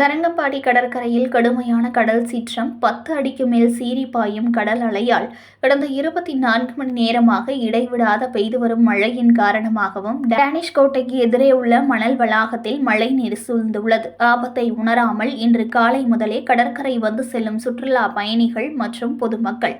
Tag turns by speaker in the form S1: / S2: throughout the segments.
S1: கடற்கரையில் கடுமையான கடல் சீற்றம் பத்து அடிக்கு மேல் சீறி பாயும் கடல் அலையால் கடந்த இருபத்தி நான்கு மணி நேரமாக இடைவிடாத பெய்து வரும் மழையின் காரணமாகவும் டேனிஷ் கோட்டைக்கு எதிரே உள்ள மணல் வளாகத்தில் மழை நீர் சூழ்ந்துள்ளது. ஆபத்தை உணராமல் இன்று காலை முதலே கடற்கரை வந்து செல்லும் சுற்றுலா பயணிகள் மற்றும் பொதுமக்கள்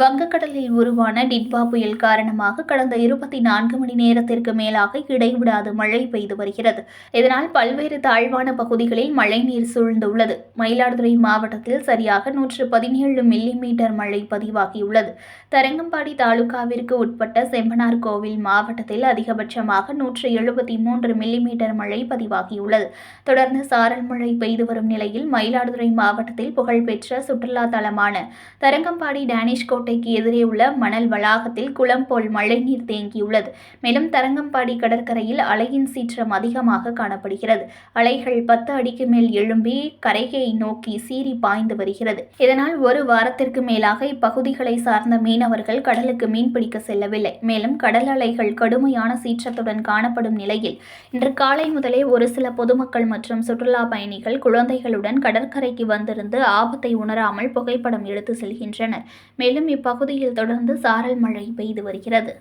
S1: வங்கக்கடலில் உருவான டிட்பா புயல் காரணமாக கடந்த இருபத்தி நான்கு மணி நேரத்திற்கு மேலாக இடைவிடாது மழை பெய்து வருகிறது. இதனால் பல்வேறு தாழ்வான பகுதிகளில் மழைநீர் சூழ்ந்துள்ளது. மயிலாடுதுறை மாவட்டத்தில் சரியாக நூற்று பதினேழு மில்லி மீட்டர் மழை பதிவாகியுள்ளது. தரங்கம்பாடி தாலுகாவிற்கு உட்பட்ட செம்பனார் கோவில் மாவட்டத்தில் அதிகபட்சமாக நூற்று எழுபத்தி மூன்று மில்லி மீட்டர் மழை பதிவாகியுள்ளது. தொடர்ந்து சாரல் மழை பெய்து வரும் நிலையில் மயிலாடுதுறை மாவட்டத்தில் புகழ்பெற்ற சுற்றுலா தலமான தரங்கம்பாடி டேனிஷ் கோட்டைக்கு எதிரே உள்ள மணல் வளாகத்தில் குளம் போல் மழைநீர் தேங்கியுள்ளது. மேலும் தரங்கம்பாடி கடற்கரையில் அலையின் சீற்றம் அதிகமாக காணப்படுகிறது. அலைகள் பத்து அடிக்கு மேல் எழும்பி கரையை நோக்கி சீறி பாய்ந்து வருகிறது. இதனால் ஒரு வாரத்திற்கு மேலாக இப்பகுதிகளை சார்ந்த மீனவர்கள் கடலுக்கு மீன்பிடிக்க செல்லவில்லை. மேலும் கடல் அலைகள் கடுமையான சீற்றத்துடன் காணப்படும் நிலையில் இன்று காலை முதலே ஒரு சில பொதுமக்கள் மற்றும் சுற்றுலா பயணிகள் குழந்தைகளுடன் கடற்கரைக்கு வந்திருந்து ஆபத்தை உணராமல் புகைப்படம் எடுத்து செல்கின்றனர். மேலும் இப்பகுதியில் தொடர்ந்து சாரல் மழை பெய்து வருகிறது.